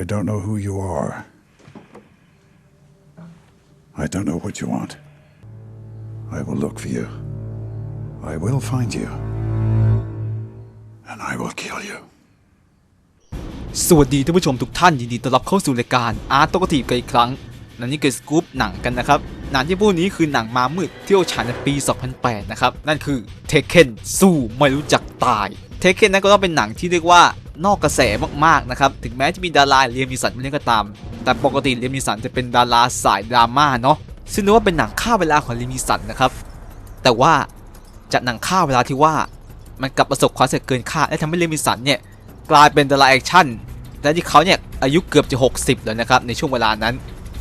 I don't know who you are. I don't know what you want. I will look for you. I will find you. And I will kill you. สวัสดีท่านผู้ชมทุกท่านยินดีต้อนรับเข้าสู่รายการอาร์ตโตกทีกันอีกครั้งและนี่คือสกู๊ปหนังกันนะครับ หนังที่พูดนี้คือหนังมามืดที่โอฉายในปี 2008 นะครับ นั่นคือเทเคนสู้ไม่รู้จักตายเทเคนนั้นก็ต้องเป็นหนังที่เรียกว่า นอกกระแสมากๆนะครับ ถึงแม้จะมีดาราเลียมนิสันมาเล่นก็ตาม แต่ปกติเลียมนิสันจะเป็นดาราสายดราม่าเนาะซึ่งนึกว่าเป็นหนังฆ่าเวลาของเลียมนิสันนะครับ แต่ว่าจากหนังฆ่าเวลาที่ว่ามันกลับประสบความสำเร็จเกินคาดและทำให้เลียมนิสันเนี่ยกลายเป็นดาราแอคชั่นและที่เขาเนี่ยอายุเกือบจะ 60 แล้วนะครับในช่วงเวลานั้น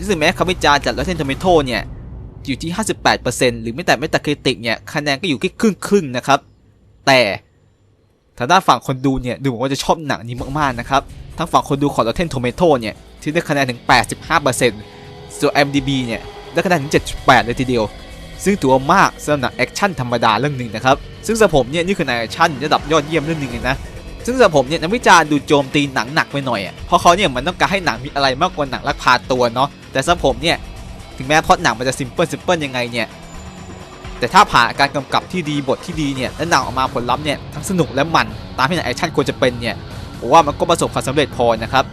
ซึ่งแม้คำวิจารณ์จาก Rotten Tomato เนี่ยอยู่ที่ 58%หรือไม่แต่ไม่แต่คริติกเนี่ยคะแนนก็อยู่แค่ครึ่งครึ่งๆนะครับแต่ ทางด้านฝั่งคนดูเนี่ยดูเหมือนว่าจะชอบหนังนี้มากๆนะครับทั้งฝั่งคนดูของ Rotten Tomato เนี่ยที่ได้คะแนนถึง 85%ส่วน IMDb เนี่ยได้คะแนนถึง 7.8 เลยทีเดียว ซึ่งถือว่ามากสำหรับหนังแอคชั่นธรรมดาเรื่องหนึ่งนะครับซึ่งสำหรับผมเนี่ยนี่คือหนังแอคชั่นระดับยอดเยี่ยมเรื่องหนึ่งเลยนะซึ่งสำหรับผมเนี่ยนักวิจารณ์ดูโจมตีหนังหนักไปหน่อยอะเพราะเขาเนี่ยมันต้องการให้หนังมีอะไรมากกว่าหนังลักพาตัวเนาะแต่สำหรับผมเนี่ยถึงแม้พอตหนังมันจะซิมเพิลซิมเพิลยังไงเนี่ย แต่ถ้าผ่านการกำกับที่ดีบทที่ดีเนี่ยและนังออกมาผลลัพธ์เนี่ยทั้งสนุกและมันตามที่หนังแอคชั่นควรจะเป็นเนี่ยผมว่ามันก็ประสบความสำเร็จพอนะครับ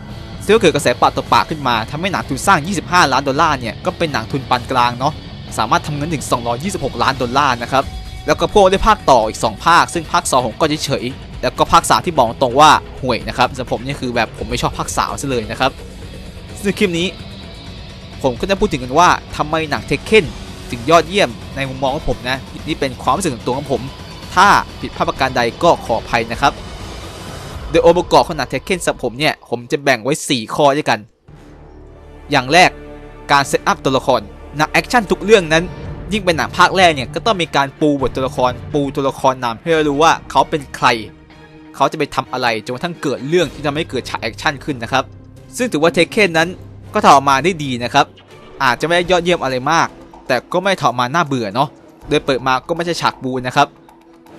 ซึ่งก็เกิดกระแสปากต่อปากขึ้นมาทำให้หนังทุนสร้าง 25 ล้านดอลลาร์เนี่ยก็เป็นหนังทุนปานกลางเนาะสามารถทำเงินถึง 226 ล้านดอลลาร์นะครับแล้วก็พ่วงด้วยภาคต่ออีก 2 ภาค ซึ่งภาค2ผมก็เฉยๆแล้วก็ภาค3ที่บอกตรงว่าห่วยนะครับสำหรับผมเนี่ยคือแบบผมไม่ชอบภาค3ซะเลยนะครับซึ่งคลิปนี้ ผมก็จะพูดถึงกันว่าทำไมหนังเทคเคน ถึงยอดเยี่ยมในมุมมองของผมนะ นี่เป็นความรู้สึกส่วนตัวของผม ถ้าผิดพลาดประการใดก็ขออภัยนะครับ โดยองค์ประกอบขนังเทคเคนสำหรับผมเนี่ย ผมจะแบ่งไว้ 4 ข้อด้วยกัน อย่างแรกการเซตอัพตัวละครหนังแอคชั่นทุกเรื่องนั้น ยิ่งเป็นหนังภาคแรกเนี่ยก็ต้องมีการปูบทตัวละคร ปูตัวละครนำให้เรารู้ว่าเขาเป็นใคร เขาจะไปทำอะไรจนกระทั่งเกิดเรื่องที่ทำให้เกิดฉากแอคชั่นขึ้นนะครับ ซึ่งถือว่าเทคเคนนั้นก็ทำออกมาได้ดีนะครับ อาจจะไม่ได้ยอดเยี่ยมอะไรมาก แต่ก็ไม่ถอดมาน่าเบื่อเนาะโดยเปิดมาก็ไม่ใช่ฉากบูนะครับ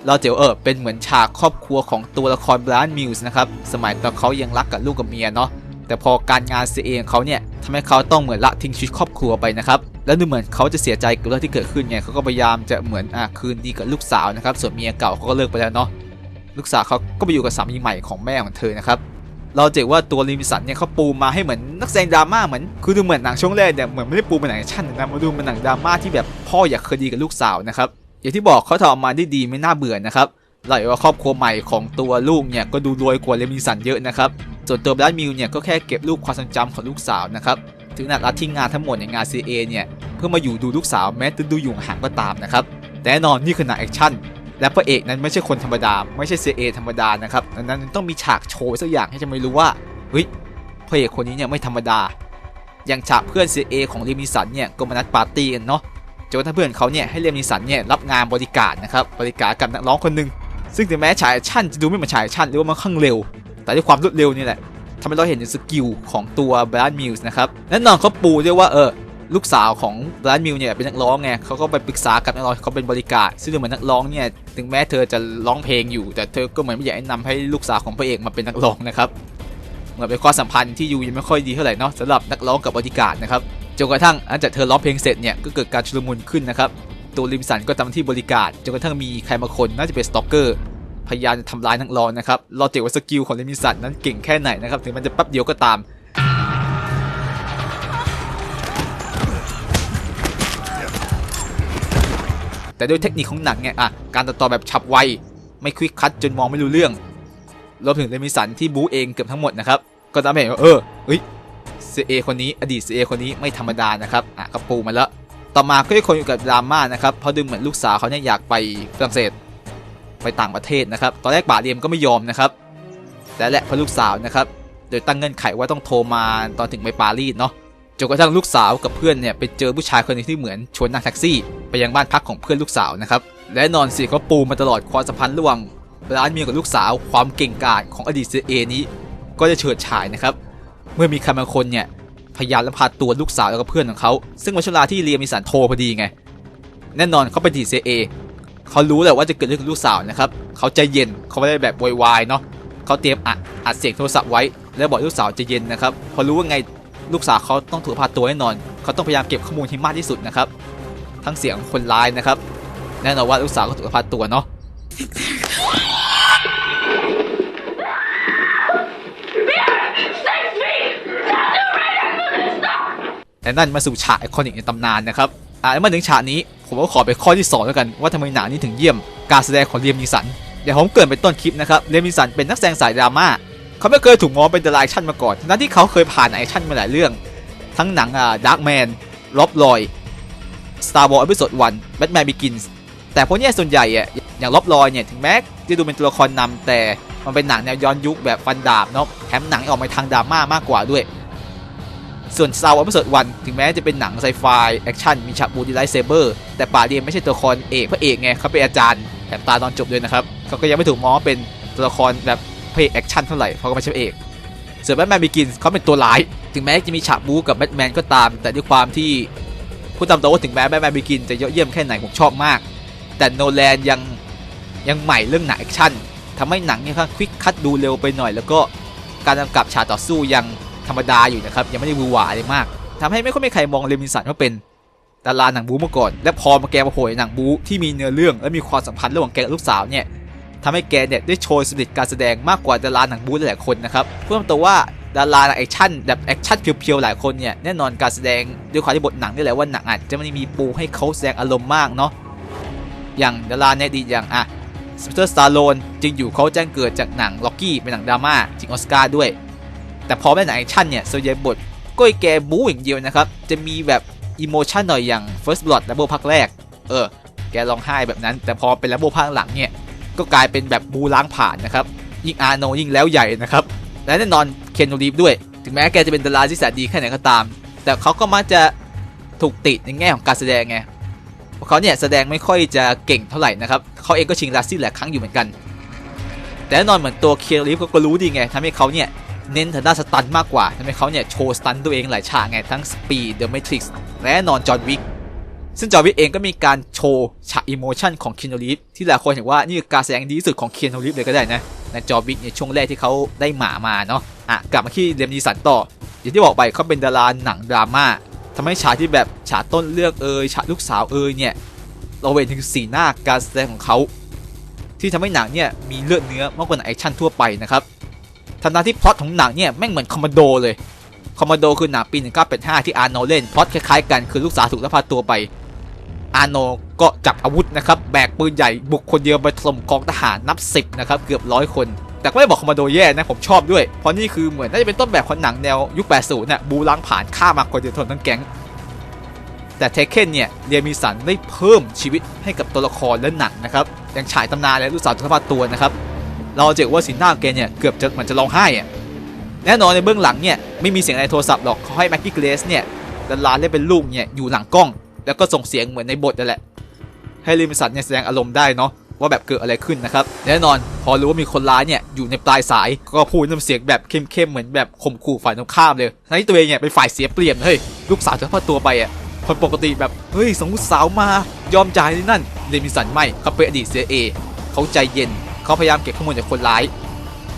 เราเจอเออเป็นเหมือนฉากครอบครัวของตัวละครบรานมิวส์นะครับสมัยตอนเขายังรักกับลูกกับเมียเนาะแต่พอการงานเสียเองเขาเนี่ยทำให้เขาต้องเหมือนละทิ้งชีวิตครอบครัวไปนะครับแล้วดูเหมือนเขาจะเสียใจกับเรื่องที่เกิดขึ้นไงเขาก็พยายามจะเหมือนอะคืนดีกับลูกสาวนะครับส่วนเมียเก่าเขาก็เลิกไปแล้วเนาะลูกสาวเขาก็ไปอยู่กับสามีใหม่ของแม่ของเธอนะครับ เราเจอว่าตัวลิมิสันเนี่ยเขาปูมาให้เหมือนนักแสดงดราม่าเหมือนคือดูเหมือนหนังช่วงแรกเนี่ยเหมือนไม่ได้ปูเป็นหนังแอคชั่นนะมาดูเป็นหนังดราม่าที่แบบพ่ออยากคดีกับลูกสาวนะครับอย่างที่บอกเขาทำออกมาได้ดีไม่น่าเบื่อนะครับเราเห็นว่าครอบครัวใหม่ของตัวลูกเนี่ยก็ดูรวยกว่าเลมิสันเยอะนะครับส่วนตัวแบรดมิลเนี่ยก็แค่เก็บรูปความทรงจำของลูกสาวนะครับถึงหนัดละทิ้งงานทั้งหมดในงาน CA เนี่ยเพื่อมาอยู่ดูลูกสาวแม้จะดูอยู่ห่างก็ตามนะครับแต่แน่นอนนี่คือหนังแอคชั่น และพระเอกนั้นไม่ใช่คนธรรมดา ไม่ใช่ CA ธรรมดานะครับดังนั้นต้องมีฉากโชว์สักอย่างให้จะไม่รู้ว่าเฮ้ยพระเอกคนนี้เนี่ยไม่ธรรมดา อย่างฉากเพื่อน CA ของเรมิสันเนี่ยก็มานัดปาร์ตี้กันเนาะจนกระทั่งเพื่อนเขาเนี่ยให้เรยมิสันเนี่ยรับงานบริการนะครับบริการกับนักร้องคนหนึ่งซึ่งถึงแม้ฉายแอคชั่นจะดูไม่เหมือนฉายแอคชั่นหรือว่ามันค่อนข้างเร็ว แต่ด้วยความรวดเร็วนี่แหละทำให้เราเห็นถึงสกิลของตัวแบรดมิลส์นะครับแน่นอนเขาปูด้วยว่าเออ ลูกสาวของแบรดมิลเนี่ยเป็นนักร้องไงเขาก็ไปปรึกษากับนักร้องเขาเป็นบริการ ซึ่งเหมือนนักร้องเนี่ยถึงแม้เธอจะร้องเพลงอยู่ แต่เธอก็เหมือนไม่อยากให้นำให้ลูกสาวของพระเอกมาเป็นนักร้องนะครับเหมือนเป็นความสัมพันธ์ที่ยูยังไม่ค่อยดีเท่าไหร่เนาะสำหรับนักร้องกับบริการนะครับจนกระทั่งหลังจากเธอร้องเพลงเสร็จเนี่ยก็เกิดการชุลมุนขึ้นนะครับตัวลิมสันก็ทำหน้าที่บริการจนกระทั่งมีใครมาคนน่าจะเป็นสตอกเกอร์พยายามจะทำร้ายนักร้องนะครับเราเจอว่าสกิลของลิมสันนั้นเก่งแค่ไหนนะครับถึงมันจะแป๊บเดียวก็ตาม แต่ด้วยเทคนิคของหนังเนี่ยอะการตัดต่อแบบฉับไว ไม่ควิกคัตจนมองไม่รู้เรื่องรวมถึงเลมิสันที่บู๊เองเกือบทั้งหมดนะครับก็ทำให้เห็นว่าเออเฮ้ยเซเอคนนี้อดีตเซเอคนนี้ไม่ธรรมดานะครับอะก็ปูมาแล้วต่อมาก็ได้คนอยู่กับดราม่านะครับเพราะดูเหมือนลูกสาวเขาเนี่ยอยากไปฝรั่งเศสไปต่างประเทศนะครับตอนแรกบาเรียมก็ไม่ยอมนะครับแต่แหละเพราะลูกสาวนะครับโดยตั้งเงื่อนไขว่าต้องโทรมาตอนถึงไปปารีสเนาะ จนกระทั่งลูกสาวกับเพื่อนเนี่ยไปเจอผู้ชายคนหนึงที่เหมือนชวนนั่งแท็กซี่ ไปยังบ้านพักของเพื่อนลูกสาวนะครับและนอนสิเขาปูมาตลอดความสัมพันธ์ระหว่างร้านเมียกับลูกสาวความเก่งกาจของอดีตเซเอนี้ ก็จะเฉิดฉายนะครับเมื่อมีใครบางคนเนี่ยพยายามลักพาตัวลูกสาวแล้วก็เพื่อนของเขา ซึ่งวันช่วงเวลาที่เรียมีสารโทรพอดีไง แน่นอนเขาเป็นดีเซเอเขารู้แหละว่าจะเกิดเรื่องกับลูกสาวนะครับ เขาใจเย็นเขาไม่ได้แบบโวยวายเนาะเขาเตรียมอัดอัดเสียงโทรศัพท์ไว้ แล้วบอกลูกสาวใจเย็นนะครับพอรู้ว่าไง ลูกสาวเขาต้องถูกพาตัวแน่นอน เขาต้องพยายามเก็บข้อมูลให้มากที่สุดนะครับ ทั้งเสียงคนร้ายนะครับ แน่นอนว่าลูกสาวก็ถูกพาตัวเนาะและนั่นมาสู่ฉากไอคอนิกในตำนานนะครับ อ่ามาถึงฉากนี้ผมก็ขอไปข้อที่2แล้วกันว่าทำไมหนังนี้ถึงเยี่ยม การแสดงของเลียมนิสัน เดี๋ยวผมเกินไปต้นคลิปนะครับเลียมนิสันเป็นนักแสดงสายดราม่า เขาไม่เคยถูกมองเป็นดาราแอคชั่นมาก่อนทั้งที่เขาเคยผ่านแอคชั่นมาหลายเรื่อง ทั้งหนังอ่าดาร์กแมนล็อบลอย Star Wars Episode 1 Batman Begins แต่พวกนี้ส่วนใหญ่อะอย่างล็อบลอยเนี่ยถึงแม้จะดูเป็นตัวละครนำแต่มันเป็นหนังแนวย้อนยุคแบบฟันดาบเนาะแถมหนังออกมาทางดราม่ามากกว่าด้วย ส่วน Star Wars Episode 1 ถึงแม้จะเป็นหนังไซไฟแอคชั่นมีฉากบูดีไลท์เซเบอร์แต่ป่าเดียนไม่ใช่ตัวละครเอกพระเอกไงเขาเป็นอาจารย์แถมตาตอนจบด้วยนะครับเขาก็ยังไม่ถูกมองว่าเป็นตัวละครแบบ พระเอกแอคชั่นเท่าไหร่เพราะเขาไม่ใช่พระเอกส่วนแบทแมนบิกินเขาเป็นตัวร้าย ถึงแม้จะมีฉากบู๊กับแบทแมนก็ตาม แต่ด้วยความที่พูดตามตรงว่าถึงแม้แบทแมนบิกินจะยอดเยี่ยมแค่ไหนผมชอบมาก แต่โนแลนยังยังใหม่เรื่องหนังแอคชั่นทำให้หนังเนี่ยค่อนข้างควิกคัดดูเร็วไปหน่อย แล้วก็การกำกับฉากต่อสู้ยังธรรมดาอยู่นะครับยังไม่ได้วือหวาอะไรมากทำให้ไม่ค่อยมีใครมองเลมินสันว่าเป็นดาราหนังบู๊มาก่อน และพอมาแกมาโผล่หนังบู๊ที่มีเนื้อเรื่องและมีความสัมพันธ์ระหว่างแกกับลูกสาวเนี่ย ทำให้แกเนี่ยได้โชว์สปิริตการแสดงมากกว่าดาราหนังบู๊หลายคนนะครับเพูดตรงๆว่าดาราหนังแอคชั่นแบบแอคชั่นเพียวๆหลายคนเนี่ยแน่นอนการแสดงด้วยความที่บทหนังนี่แหละว่าหนังอาจจะไม่มีปูให้เขาแสดงอารมณ์มากเนาะอย่างดาราในอดีอย่างอะสเปเตอร์สตาร์โลนจริงอยู่เขาแจ้งเกิดจากหนังล็อกกี้เป็นหนังดราม่าจริงออสการ์ด้วย แต่พอเป็นหนังแอคชั่นเนี่ยส่วนใหญ่บทก็ให้แกบู๊อย่างเดียวนะครับจะมีแบบอิโมชันหน่อยอย่าง First Blood และโบภาคแรกเออแกร้องไห้แบบนั้น แต่พอเป็นแล้วโบภาคหลังเนี่ย ก็กลายเป็นแบบบูล้างผ่านนะครับ ยิ่งอาโนยิ่งแล้วใหญ่นะครับ และแน่นอนเคนโนรีฟด้วย ถึงแม้แกจะเป็นดาราที่แสนดีแค่ไหนก็ตาม แต่เขาก็มักจะถูกติดในแง่ของการแสดงไงเพราะเขาเนี่ยแสดงไม่ค่อยจะเก่งเท่าไหร่นะครับเขาเองก็ชิงลาซี่หลายครั้งอยู่เหมือนกัน แต่แน่นอนเหมือนตัวเคนรีฟเขาก็รู้ดีไงทำให้เขาเนี่ยเน้นทางด้านสตันมากกว่าทำให้เขาเนี่ยโชว์สตันตัวเองหลายฉากไงทั้งสปีดเดอะแมทริกซ์และแน่นอนจอห์นวิก ซึ่งจอวิกเองก็มีการโชว์ฉากอิโมชันของเคีน o รีฟที่หลายคนเห็นว่านี่คือการแสดงดีที่สุดของเคีน o รีฟเลยก็ได้นะในจอวิกในช่วงแรกที่เขาได้หมามาเนาะอะกลับมาที่เรมนีสันต่อ อย่างที่บอกไปเขาเป็นดาราหนังดราม่าทำให้ฉากที่แบบฉากต้นเรื่องเอยฉากลูกสาวเอยเนี่ยเราเห็นถึงสีหน้าการแสดงของเขาที่ทำให้หนังเนี่ยมีเลือดเนื้อมากกว่าหนังแอคชั่นทั่วไปนะครับทันทีที่พล็อตของหนังเนี่ยแม่งเหมือนคอมมานโดเลยคอมมานโดคือหนังปี 1985 ที่อาร์โนเล่นพล็อตคล้ายๆกันคือลูกสาวถูกลักพาตัวไป อาโนก็จับอาวุธนะครับ แบกปืนใหญ่บุกคนเดียวไปถล่มกองทหารนับสิบนะครับ เกือบร้อยคน แต่ก็ไม่บอกคอมมานโดแย่นะ ผมชอบด้วย เพราะนี่คือเหมือนน่าจะเป็นต้นแบบของหนังแนวยุค 80น่ะบูล้างผ่านฆ่ามาคนเดียวทนทั้งแก๊ง แต่เทเคนเนี่ยเรียมีสันได้เพิ่มชีวิตให้กับตัวละครและหนังนะครับอย่างฉายตำนานและลูกสาวทุกพาตัวนะครับ เราจะเห็นว่าสีหน้าแกเนี่ยเกือบจะเหมือนจะร้องไห้อะแน่นอนในเบื้องหลังเนี่ยไม่มีเสียงในโทรศัพท์หรอกเขาให้แม็กกี้เกรสเนี่ยดาราเล่นเป็นลูกเนี่ยอยู่หลังกล้อง แล้วก็ส่งเสียงเหมือนในบทนั่นแหละ ให้ลิมสันเนี่ยแสดงอารมณ์ได้เนาะว่าแบบเกิดอะไรขึ้นนะครับแน่นอนพอรู้ว่ามีคนร้ายเนี่ยอยู่ในปลายสายก็พูดน้ำเสียงแบบเข้มๆเหมือนแบบข่มขู่ฝ่ายตรงข้ามเลยทั้งที่ตัวเองเนี่ยเป็นฝ่ายเสียเปรียบเฮ้ยลูกสาวจะพาตัวไปอะคนปกติแบบเฮ้ยสงสาวมายอมจ่ายนี่นั่นลิมสันไม่เขาเป็นอดีตเสียเอเขาใจเย็นเขาพยายามเก็บข้อมูลจากคนร้าย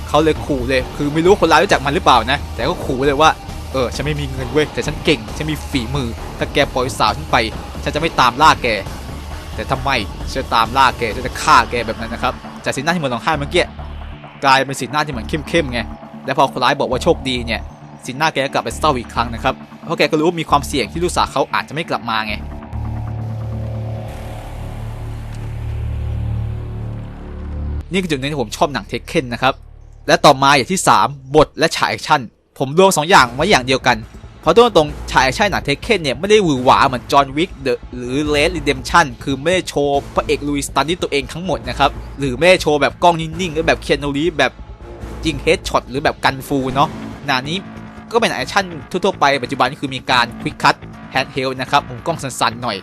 เขาเลยขู่เลย คือไม่รู้คนร้ายรู้จักมันหรือเปล่านะ แต่ก็ขู่เลยว่า เออฉันไม่มีเงินเว้ยแต่ฉันเก่งฉันมีฝีมือ ถ้าแกปล่อยสาวฉันไป ฉันจะไม่ตามล่าแก แต่ทำไมฉันจะตามล่าแกฉันจะฆ่าแกแบบนั้นนะครับจากสีหน้าที่เหมือนร้องไห้เมื่อกี้กลายเป็นสีหน้าที่เหมือนเข้มๆไงและพอคนร้ายบอกว่าโชคดีเนี่ยสีหน้าแกก็กลับไปเศร้าอีกครั้งนะครับเพราะแกก็รู้ว่ามีความเสี่ยงที่ลูกสาวเขาอาจจะไม่กลับมาไงนี่คือจุดหนึงที่ผมชอบหนังเทคเคนนะครับ และต่อมาอย่างที่ 3 บทและฉากแอคชั่น ผมรวมสองอย่างไว้อย่างเดียวกัน เพราะตัวตรงฉากแอคชั่นหนังเทคเคนเนี่ยไม่ได้หวือหวาเหมือนจอห์นวิกเดอะหรือเลดรีเดมชันคือไม่ได้โชว์พระเอกลุยสตันที่ตัวเองทั้งหมดนะครับ หรือไม่ได้โชว์แบบกล้องนิ่งๆหรือแบบเคียนูรีแบบยิงเฮดช็อตหรือแบบกันฟูเนาะหนานี้ก็เป็นหนังแอคชั่นทั่วๆไปปัจจุบันคือมีการควิกคัตแฮนด์เฮลนะครับมุมกล้องสั้นๆหน่อย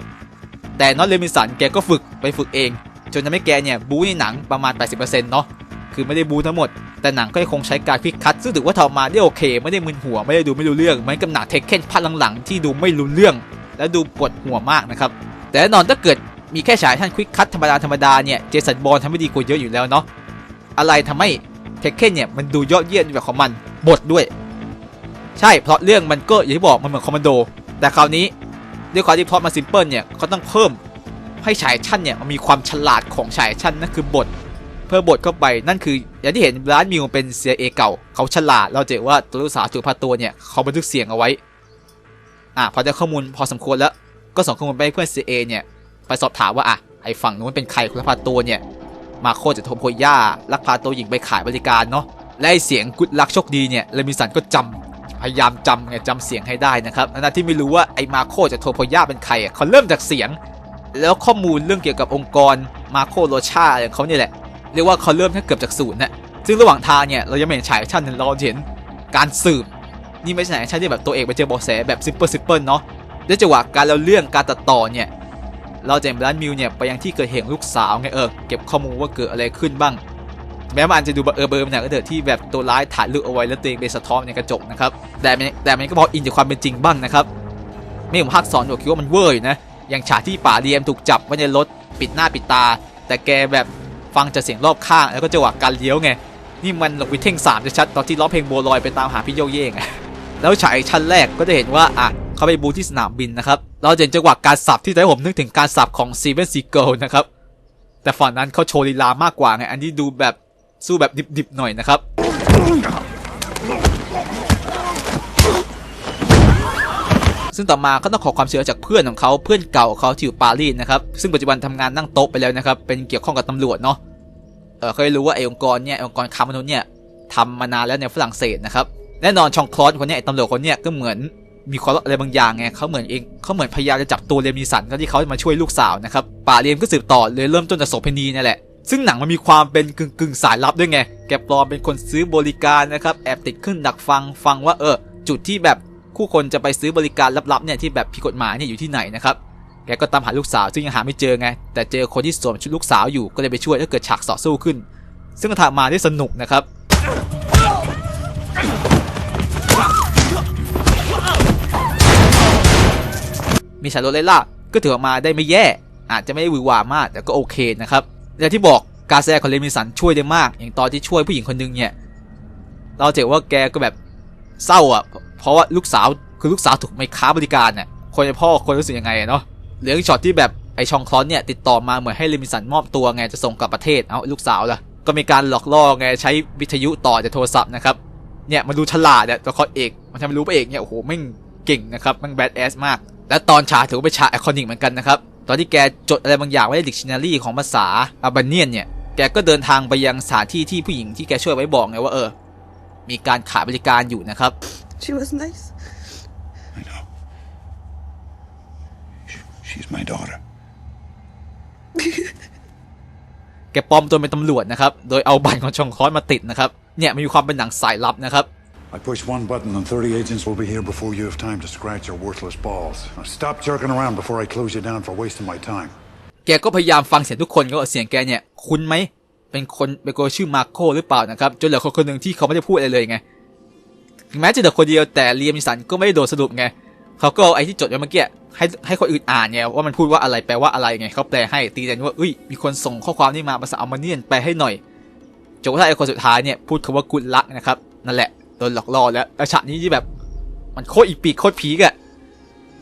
แต่นอตเลมิสันแกก็ฝึกไปฝึกเอง จนทำให้แกเนี่ยบู๊ในหนังประมาณ 80%เนาะคือไม่ได้บูทั้งหมด แต่หนังก็ยังคงใช้การควิกคัตซึ่งถือว่าทำอมาได้โอเค ไม่ได้มึนหัวไม่ได้ดูไม่รู้เรื่องเหมือนกับหนังเทคเคนภาคหลังๆที่ดูไม่รู้เรื่อง และดูปวดหัวมากนะครับแต่แน่นอนถ้าเกิดมีแค่ฉายท่านควิกคัตธรรมดาธรรมดาเนี่ยเจสันบอลทำไม่ดีกว่าเยอะอยู่แล้วเนาะอะไรทำให้เทคเคนเนี่ยมันดูยอดเยี่ยมแบบของมันบทด้วย ใช่เพราะเรื่องมันก็อย่างที่บอกมันเหมือนคอมมานโด แต่คราวนี้ด้วยความที่พล็อตมาซิมเพิลเนี่ยเขาต้องเพิ่มให้ชายชั่นเนี่ยมันมีความฉลาดของชายชั่นนั่นคือบท เพิ่มบทเข้าไปนั่นคือ อย่างที่เห็นร้านมิวเป็น CIA เอก่า เขาฉลาดเราจะเห็นว่าตัวลูกสาวตัวพาตัวเนี่ยเขาบันทึกเสียงเอาไว้อะพอได้ข้อมูลพอสมควรแล้วก็ส่งข้อมูลไปให้เพื่อน CIA เอเนี่ยไปสอบถามว่าอะไอ้ฝั่งนู้นเป็นใครคุณพาตัวเนี่ยมาโคจะโทรโพย่าลักพาตัวหญิงไปขายบริการเนาะและไอ้เสียงกุดลักโชคดีเนี่ยเลมิสันก็จำพยายามจำไงจำเสียงให้ได้นะครับขณะที่ไม่รู้ว่าไอ้มาโคจะโทรโพย่าเป็นใครเขาเริ่มจากเสียง แล้วข้อมูลเรื่องเกี่ยวกับองค์กรมาโคโรชาอะไรของเขาเนี่ยแหละ เรียกว่าเขาเริ่มแค่เกือบจากศูนย์นะซึ่งระหว่างทางเนี่ยเรายังไม่เห็นฉายแอคชั่นเราเห็นการสืบนี่ไม่ใช่ฉายแอคชั่นที่แบบตัวเอกไปเจอเบาะแสแบบซิมเปิลซิมเปิลเนาะด้วยจังหวะการเล่าเรื่องการตัดต่อเนี่ยเราจะเห็นร้านมิวเนี่ยไปยังที่เกิดเหตุลูกสาวไงเออเก็บข้อมูลว่าเกิดอะไรขึ้นบ้าง แม้มันจะดูเบอร์เบอร์เนี่ยก็เถอะที่แบบตัวร้ายถ่ายรูปเอาไว้แล้วตัวเองไปสะท้อนในกระจกนะครับแต่แต่มันก็พออินจากความเป็นจริงบ้างนะครับไม่ผมภาคสอนอยู่คิดว่ามันเวอร์อยู่นะอย่างฉากที่ป่าเรียมถูกจับไว้ในรถปิดหน้าปิดตา แต่แกแบบ ฟังจากเสียงรอบข้างแล้วก็จังหวะการเลี้ยวไง นี่มันหลงวิเท่งสามจะชัดตอนที่ร้องเพลงโบลอยไปตามหาพี่โยเย่งอะแล้วฉายชั้นแรกก็จะเห็นว่าอะเขาไปบูที่สนามบินนะครับ เราเห็นจังหวะการสับที่ทำให้ผมนึกถึงการสับของซีเวนซีเกิลนะครับ แต่ฝั่งนั้นเขาโชว์ลีลามากกว่าไง อันนี้ดูแบบสู้แบบดิบๆหน่อยนะครับ ซึ่งต่อมาก็ต้องขอความช่วยเหลือจากเพื่อนของเขาเพื่อนเก่าของเขาที่อยู่ปารีสนะครับซึ่งปัจจุบันทำงานนั่งโต๊ะไปแล้วนะครับเป็นเกี่ยวข้องกับตำรวจเนาะเออเคยรู้ว่าไอ้องค์กรเนี่ยองค์กรค้ามนุษย์เนี่ยทำมานานแล้วในฝรั่งเศสนะครับแน่นอนชองคลอสคนเนี้ยไอตำรวจคนเนี้ยก็เหมือนมีความอะไรบางอย่างไงเขาเหมือนเองเขาเหมือนพยายามจะจับตัวเรมิสันก็ที่เขามาช่วยลูกสาวนะครับป่าเรียมก็สืบต่อเลยเริ่มต้นจากโสเภณีนี่แหละซึ่งหนังมันมีความเป็นกึ่งกึ่งสายลับด้วยไง แกปลอมเป็นคนซื้อบริการนะครับ แอบติดขึ้นดักฟังฟังว่าเออ จุดที่แบบ คู่คนจะไปซื้อบริการลับๆเนี่ยที่แบบผิดกฎหมายเนี่ยอยู่ที่ไหนนะครับแกก็ตามหาลูกสาวซึ่งยังหาไม่เจอไง แต่เจอคนที่สวมชุดลูกสาวอยู่ก็เลยไปช่วยแล้วเกิดฉากต่อสู้ขึ้น ซึ่งก็ทำมาได้สนุกนะครับ มีฉากโรเลล่าก็ถือออกมาได้ไม่แย่ อาจจะไม่ได้วือหวามากแต่ก็โอเคนะครับอย่างที่บอกการแสดงของเลมิสันช่วยได้มาก อย่างตอนที่ช่วยผู้หญิงคนนึงเนี่ย เราเจอว่าแกก็แบบ เศร้าอะ เพราะว่าลูกสาวคือลูกสาวถูกไม่ค้าบริการเนี่ยคนเป็นพ่อคนรู้สึกยังไงเนาะเหลืออีกช็อตที่แบบไอชองคลอนเนี่ยติดต่อมาเหมือนให้เลมิสันมอบตัวไงจะส่งกลับประเทศเอาลูกสาวล่ะก็มีการหลอกล่อไงใช้วิทยุต่อจากโทรศัพท์นะครับเนี่ยมันดูฉลาดเนี่ยตัวคอเอกมันทำให้รู้พระเอกเนี่ยโอ้โหแม่งเก่งนะครับม่งแบดแอสมาก และตอนฉากถือว่าเป็นฉากไอคอนิกเหมือนกันนะครับตอนที่แกจดอะไรบางอย่างไว้ในดิกชันนารีของภาษาอาบาเนียนเนี่ยแกก็เดินทางไปยังสถานที่ที่ผู้หญิงที่แกช่วยไว้บอกไงว่าเออ มีการขายบริการอยู่นะครับ She was nice. I know. Sh- She's my daughter. แกปลอมตัวเป็นตำรวจนะครับ โดยเอาบัตรของชองคอนมาติดนะครับ เนี่ยมันมีความเป็นหนังสายลับนะครับ I push one button and 30 agents will be here before you have time to scratch your worthless balls. Now stop jerking around before I close you down for wasting my time. แกก็พยายามฟังเสียงทุกคนก็เสียงแกเนี่ย คุ้นไหม เป็นคนเป็นคนชื่อมาร์โคหรือเปล่านะครับ จนเหลือคนคนหนึ่งที่เขาไม่ได้พูดอะไรเลยไงแม้จะเหลือคนเดียวแต่เลียมิสันก็ไม่ได้โดนสรุปไงเขาก็เอาไอ้ที่จดไว้เมื่อกี้ให้ให้คนอื่นอ่านไงว่ามันพูดว่าอะไรแปลว่าอะไรไงเขาแปลให้ตีกันว่าเอ้ยมีคนส่งข้อความนี้มาภาษาอัลมาเนียนแปลให้หน่อยจนกระทั่งไอ้คนสุดท้ายเนี่ยพูดคำว่ากุลลักนะครับนั่นแหละโดนหลอกล่อแล้วแล้วฉากนี้ที่แบบมันโคตรอีปีกโคตรพีกอะ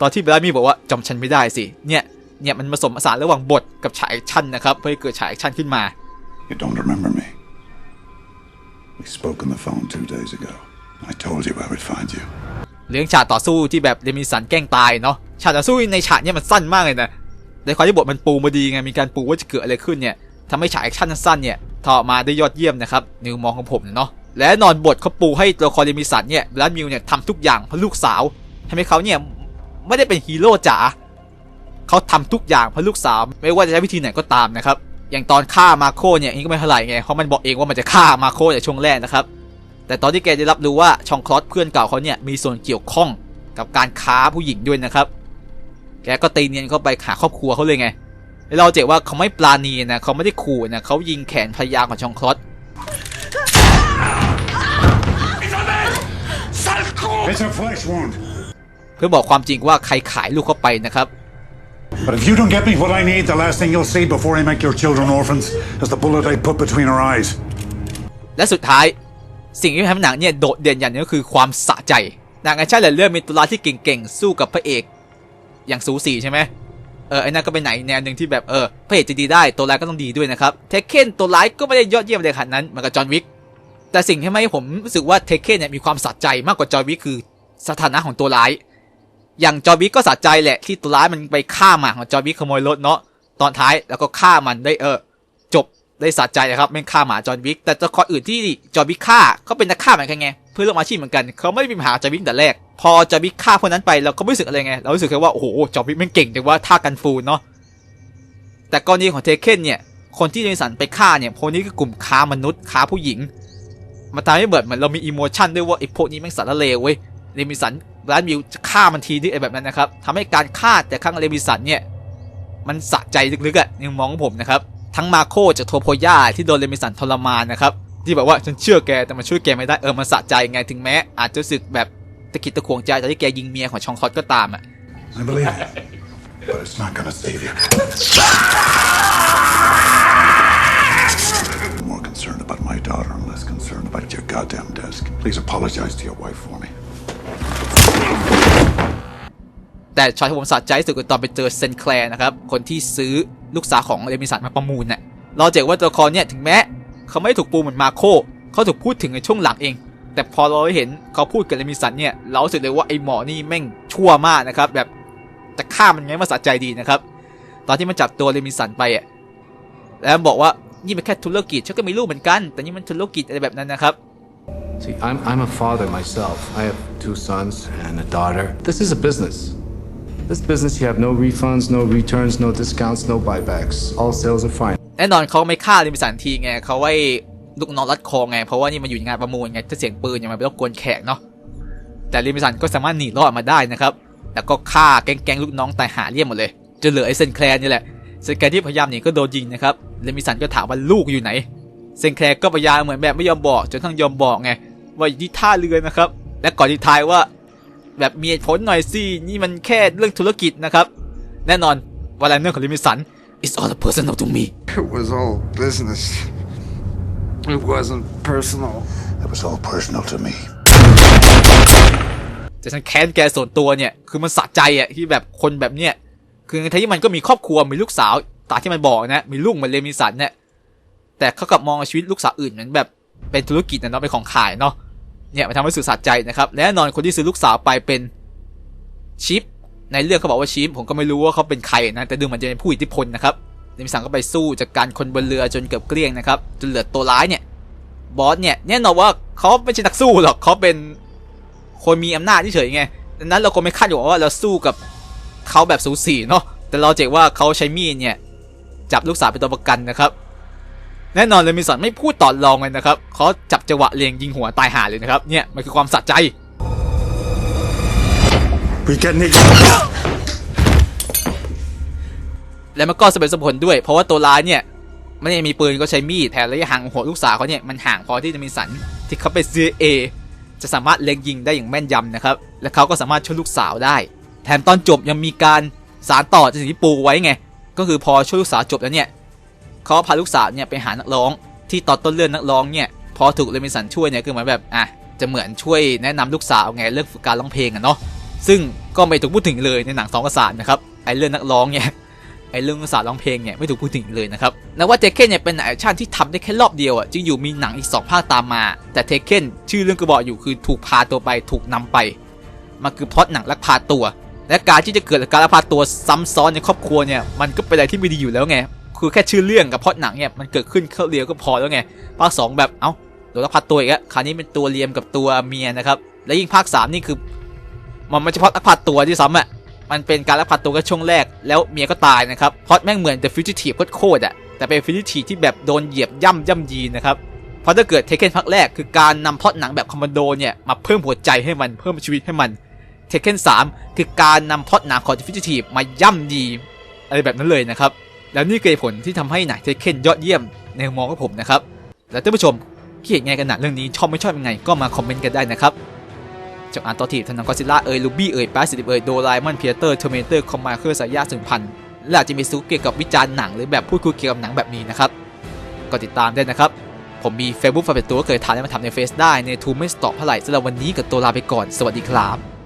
ตอนที่เบลามีบอกว่าจำฉันไม่ได้สิเนี่ยเนี่ยมันผสมผสานระหว่างบทกับฉากแอคชั่นนะครับเพื่อให้เกิดฉากแอคชั่นขึ้นมา You don't remember me. We spoke on the phone two days ago. I told you I would find you. เรื่องฉากต่อสู้ที่แบบเดมิสันแกล้งตายเนาะฉากต่อสู้ในฉากเนี้ยมันสั้นมากเลยนะในความที่บทมันปูมาดีไงมีการปูว่าจะเกิดอะไรขึ้นเนี่ยทำให้ฉากแอคชั่นสั้นเนี่ยถอดมาได้ยอดเยี่ยมนะครับนมุมองของผมเนาะและนอนบทเขาปูให้ตัวละครเดมิสันเนี่ยแลดมิวเนี่ยทำทุกอย่างเพื่อลูกสาวทำให้เขาเนี่ยไม่ได้เป็นฮีโร่จ๋าเขาทำทุกอย่างเพื่อลูกสาว ไม่ว่าจะใช้วิธีไหนก็ตามนะครับ อย่างตอนฆ่ามาโคเนี่ยนี่ก็ไม่เท่าไหร่ไงเพราะมันบอกเองว่ามันจะฆ่ามาโคในช่วงแรกนะครับ แต่ตอนที่แกได้รับรู้ว่าชองคลอสเพื่อนเก่าเขาเนี่ยมีส่วนเกี่ยวข้องกับการค้าผู้หญิงด้วยนะครับ แกก็ตีเนียนเข้าไปหาครอบครัวเขาเลยไงแล้วเราเจอว่าเขาไม่ปลาณีนะเขาไม่ได้ขู่นะเขายิงแขนภรรยาของชองคลอส It's a flesh wound. เพื่อบอกความจริงว่าใครขายลูกเขาไปนะครับ But if you don't get me what I need, the last thing you'll see before I make your children orphans is the bullet I put between her eyes. และสุดท้าย สิ่งที่ทำให้หนังเนี่ยโดดเด่นอย่างหนึงก็คือความสะใจหนังแอคชั่นหลายเรื่องมีตัวร้ายที่เก่งๆสู้กับพระเอก อย่างสูสีใช่ไหมเออไอ้นั่นก็เป็นไหนแนวหนึ่งที่แบบเออพระเอกจะดีได้ตัวร้ายก็ต้องดีด้วยนะครับเทคเคนตัวร้ายก็ไม่ได้ยอดเยี่ยมเลยขนาดนั้นเหมือนกับจอห์นวิกแต่สิ่งที่ทำให้ผมรู้สึกว่าเทคเคนเนี่ยมีความสะใจมากกว่าจอห์นวิกคือสถานะของตัวร้าย อย่างจอห์นวิกก็สะใจแหละที่ตัวร้ายมันไปฆ่าหมาของจอห์นวิกขโมยรถเนาะตอนท้ายแล้วก็ฆ่ามันได้เออจบได้สะใจนะครับไม่ฆ่าหมาจอห์นวิกแต่ตัวละครอื่นที่จอห์นวิกฆ่าก็เป็นนักฆ่าเหมือนกันไงเพื่อนร่วมอาชีพเหมือนกันเขาไม่ได้มีปัญหาจอห์นวิกแต่แรก พอจอห์นวิกฆ่าคนนั้นไปเราก็ไม่รู้สึกอะไรไงเรารู้สึกแค่ว่าโอ้โหจอห์นวิกแม่งเก่งแต่ว่าท่ากันฟูเนาะแต่กรณีของเทเคนเนี่ยคนที่เจสันไปฆ่าเนี่ยพวกนี้คือกลุ่มค้ามนุษย์ค้าผู้หญิงมันทำให้เบิดเหมือนเรามีอิโมชันด้วยว่าไอ้พวกนี้แม่งสารเลวเว้ย เรมิสันร้านมิวจะฆ่ามันทีนึงไอ้แบบนั้นนะครับทำให้การฆ่าแต่ครั้งเรมิสันเนี่ยมันสะใจลึกๆอะในมุมมองผมนะครับทั้งมาโคจากโทโพย่าที่โดนเรมิสันทรมานนะครับที่แบบว่าฉันเชื่อแกแต่มันช่วยแกไม่ได้เออมันสะใจไงถึงแม้ อาจจะรู้สึกแบบตะกิดตะขวงใจตอนที่แกยิงเมียของชองคอตก็ตามอะ I believe it. But it's not gonna save you. More concerned about my daughter and less concerned about your goddamn desk. Please apologize to your wife for me. แต่ช็อตที่ผมสะใจสุดคือตอนไปเจอเซนแคลร์นะครับ คนที่ซื้อลูกสาวของเรมิสันมาประมูลน่ะเราเจอว่าตัวละครเนี่ยถึงแม้ เขาไม่ถูกปูเหมือนมาโคเขาถูกพูดถึงในช่วงหลังเอง แต่พอเราเห็นเขาพูดกับเรมิสันเนี่ยเราสึกเลยว่าไอ้หมอนี่แม่งชั่วมากนะครับ แบบจะฆ่ามันไงมาสะใจดีนะครับ ตอนที่มันจับตัวเรมิสันไปอะแล้วบอกว่านี่มันแค่ธุรกิจฉันก็มีลูกเหมือนกัน แต่นี่มันธุรกิจอะไรแบบนั้นนะครับ See, I'm, I'm a father myself. I have two sons and a daughter. This is a business. This business, you have no refunds, no returns, no discounts, no buybacks. All sales are fine. แน่นอนเขาไม่ฆ่าเรมิสันทีไงเขาไว้ลูกน้องรัดคอไง เพราะว่านี่มันอยู่ในงานประมูลไงถ้าเสียงปืนยังไงไปรบกวนแขกเนาะแต่เรมิสันก็สามารถหนีรอดมาได้นะครับแล้วก็ฆ่าแก๊งๆลูกน้องตายหาเรียบหมดเลยจนเหลือไอ้เซนแคลร์นี่แหละเซนแคลร์ที่พยายามหนีก็โดนยิงนะครับเรมิสันก็ถามว่าลูกอยู่ไหนเซนแคลร์ก็พยายามเหมือนแบบไม่ยอมบอกจนทั้งยอมบอกไงว่าอยู่ที่ท่าเรือนะครับและก่อนที่ทายว่า แบบมีเหตุผลหน่อยสินี่มันแค่เรื่องธุรกิจนะครับ แน่นอนว่าอะไรเรื่องของเรมิสัน it's all personal to me It was all business. It wasn't personal. It was all personal to me. แต่ฉันแค้นแกส่วนตัวเนี่ย คือมันสะใจอะที่แบบคนแบบเนี้ยคือทั้งที่มันก็มีครอบครัวมีลูกสาวตามที่มันบอกนะมีลูกเหมือนเลมิสันเนี่ยแต่เขากลับมองชีวิตลูกสาวอื่นเหมือนแบบเป็นธุรกิจนะเนาะเป็นของขายเนาะ เนี่ยมันทำให้สื่อสะใจนะครับและแน่นอนคนที่ซื้อลูกสาวไปเป็นชิป ในเรื่องเขาบอกว่าชิปผมก็ไม่รู้ว่าเขาเป็นใครนะแต่ดูเหมือนจะเป็นผู้อิทธิพลนะครับเลมิสันก็ไปสู้จากการคนบนเรือจนเกือบเกลี้ยงนะครับจนเหลือตัวร้ายเนี่ยบอสเนี่ยแน่นอนว่าเขาไม่ใช่นักสู้หรอกเขาเป็นคนมีอำนาจเฉยๆไงดังนั้นเราคงไม่คาดหวังว่าเราสู้กับเขาแบบสูสีเนาะแต่เราเจกว่าเขาใช้มีดเนี่ยจับลูกสาวเป็นตัวประกันนะครับ แน่นอนเลยมีสันไม่พูดต่อรองเลยนะครับเขาจับจังหวะเลียงยิงหัวตายหาเลยนะครับเนี่ยมันคือความสะใจ We get Nick. และมันก็สมเหตุสมผลด้วย เพราะว่าตัวร้ายเนี่ยไม่ได้มีปืนก็ใช้มีดแถมระยะห่างของหัวลูกสาวเขาเนี่ยมันห่างพอที่จะมีสันที่เขาไปซื้อเอจะสามารถเล็งยิงได้อย่างแม่นยำนะครับ และเขาก็สามารถช่วยลูกสาวได้ แถมตอนจบยังมีการสารต่อจากสิ่งที่ปูไว้ไง ก็คือพอช่วยลูกสาวจบแล้วเนี่ย เขาพาลูกสาวเนี่ยไปหานักร้อง ที่ตอนต้นเรื่องนักร้องเนี่ยพอถูกเลมิสันช่วยเนี่ยคือเหมือนแบบอะจะเหมือนช่วยแนะนำลูกสาวไงเรื่องฝึกการร้องเพลงอะเนาะซึ่งก็ไม่ถูกพูดถึงเลยในหนังสองกษัตริย์นะครับไอเรื่องนักร้องเนี่ยไอเรื่องภาษาร้องเพลงเนี่ยไม่ถูกพูดถึงเลยนะครับนับว่าเทเคนเนี่ยเป็นหนังแอคชั่นที่ทำได้แค่รอบเดียวอะจึงอยู่มีหนังอีก 2 ภาคตามมา แต่เทเคนชื่อเรื่องก็บอกอยู่คือถูกพาตัวไปถูกนำไป มันคือพล็อตหนังลักพาตัว และการที่จะเกิดการลักพาตัวซ้ำซ้อนในครอบครัวเนี่ยมันก็เป็นอะไรที่ไม่ดีอยู่แล้วไง คือแค่ชื่อเรื่องกับพอตหนังเนี่ยมันเกิดขึ้นเข้าเดียวก็พอแล้วไงภาคสองแบบเอ้าโดนลักพาตัวอีกแล้วคราวนี้เป็นตัวเลียมกับตัวเมียนะครับและยิ่งภาคสามนี่คือ มันไม่เฉพาะลักพาตัวที่ซ้ำอะมันเป็นการลักพาตัวก็ช่วงแรกแล้วเมียก็ตายนะครับเพราะแม่งเหมือน The Fugitive โคตรอะแต่เป็น Fugitive ที่แบบโดนเหยียบย่ำย่ำยีนะครับเพราะถ้าเกิดเทคเคนภาคแรกคือการนำพอตหนังแบบคอมมานโดเนี่ยมาเพิ่มหัวใจให้มันเพิ่มชีวิตให้มันเทคเคน3คือการนำพอตหนังของ The Fugitive มาย่ำยีอะไรแบบนั้นเลยนะครับ แล้วนี่คือเหตุผลที่ทำให้หนังเทเคนยอดเยี่ยมในมุมมองของผมนะครับ แล้วท่านผู้ชมคิดเห็นไงกันหนังเรื่องนี้ชอบไม่ชอบยังไงก็มาคอมเมนต์กันได้นะครับจากอ่านต่อทีบทางกอซิล่าเอยลูบี้เอยแปซิลิเอยโดราเอมอนเพียเตอร์เทอร์เมเตอร์คอมมาเคอร์สายาสึงพันธุ์และอาจจะมีซุกเกี่ยวกับวิจารณ์หนังหรือแบบพูดคุยเกี่ยวกับหนังแบบนี้นะครับก็ติดตามได้นะครับ ผมมี Facebook ฝากเป็นตัวก็เคยทานได้มาทำในเฟซได้ในทูไม่สตอบเท่าไหร่สำหรับวันนี้กับตัวลาไปก่อนสวัสดีครับ